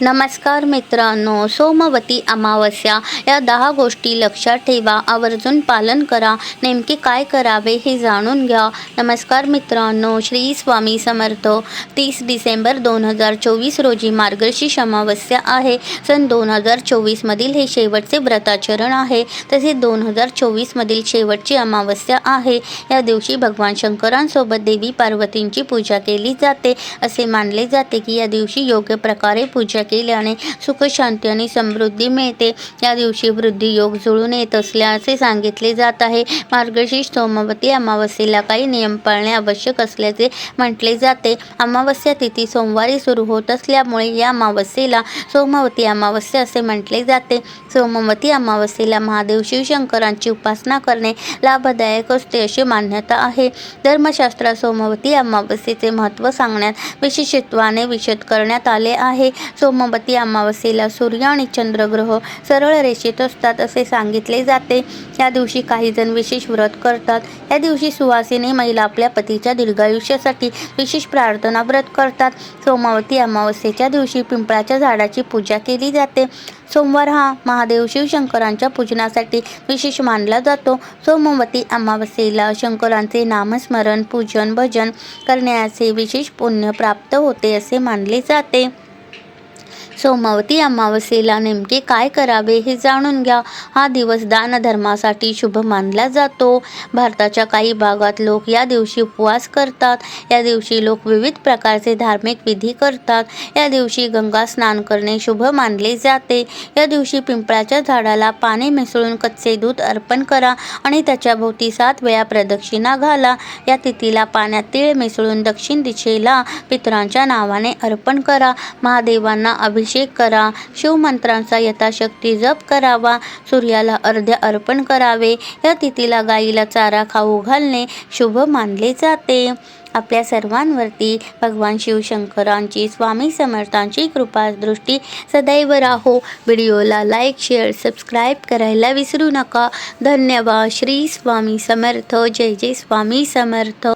नमस्कार मित्रांनो सोमवती अमावस्या. या दहा गोष्टी लक्षात ठेवा आवर्जून पालन करा. नेमके काय करावे हे जाणून घ्या. नमस्कार मित्रांनो श्री स्वामी समर्थ. तीस डिसेंबर दोन हजार चोवीस रोजी मार्गशीर्ष अमावस्या आहे. सन दोन हजार चोवीसमधील हे शेवटचे व्रताचरण आहे. तसे दोन हजार चोवीसमधील शेवटची अमावस्या आहे. या दिवशी भगवान शंकरांसोबत देवी पार्वतींची पूजा केली जाते. असे मानले जाते की या दिवशी योग्य प्रकारे पूजा केल्याने सुख शांती आणि समृद्धी मिळते. या दिवशी वृद्धी योग जुळून येत असल्याचे सांगितले जात आहे. मार्गशीर्ष सोमवती अमावस्येला काही नियम पाळणे आवश्यक असल्याचे म्हटले जाते. अमावस्या तिथी सोमवारी सुरू होत असल्यामुळे या अमावस्येला सोमवती अमावस्या असे म्हटले जाते. सोमवती अमावस्येला महादेव शिवशंकरांची उपासना करणे लाभदायक असते अशी मान्यता आहे. धर्मशास्त्रात सोमवती अमावस्येचे महत्त्व सांगण्यात विशेषत्वाने विशद करण्यात आले आहे. सोमवती अमावस्येला सूर्य आणि चंद्रग्रह सरळ रेषेत असतात असे सांगितले जाते. या दिवशी काही जण विशेष व्रत करतात. या दिवशी सुवासिनी महिला आपल्या पतीच्या दीर्घायुष्यासाठी विशेष प्रार्थना व्रत करतात. सोमवती अमावस्येच्या दिवशी पिंपळाच्या झाडाची पूजा केली जाते. सोमवार हा महादेव शिवशंकरांच्या पूजनासाठी विशेष मानला जातो. सोमवती अमावस्येला शंकरांचे नामस्मरण पूजन भजन करण्याचे विशेष पुण्य प्राप्त होते असे मानले जाते. सोमवती अमावस्येला नेमके काय करावे हे जाणून घ्या. हा दिवस दानधर्मासाठी शुभ मानला जातो. भारताच्या काही भागात लोक या दिवशी उपवास करतात. या दिवशी लोक विविध प्रकारचे धार्मिक विधी करतात. या दिवशी गंगा स्नान करणे शुभ मानले जाते. या दिवशी पिंपळाच्या झाडाला पाणी मिसळून कच्चे दूध अर्पण करा आणि त्याच्या भोवती सात वेळा प्रदक्षिणा घाला. या तिथीला पाण्यात तीळ मिसळून दक्षिण दिशेला पितरांच्या नावाने अर्पण करा. महादेवांना अभि अभिषेक करा. शिवमंत्रांचा यथाशक्ती जप करावा. सूर्याला अर्ध्या अर्पण करावे. या तिथीला गाईला चारा खाऊ घालणे शुभ मानले जाते. आपल्या सर्वांवरती भगवान शिवशंकरांची स्वामी समर्थांची कृपा दृष्टी सदैव राहो. व्हिडिओला लाईक शेअर सबस्क्राईब करायला विसरू नका. धन्यवाद. श्री स्वामी समर्थ. जय जय स्वामी समर्थ.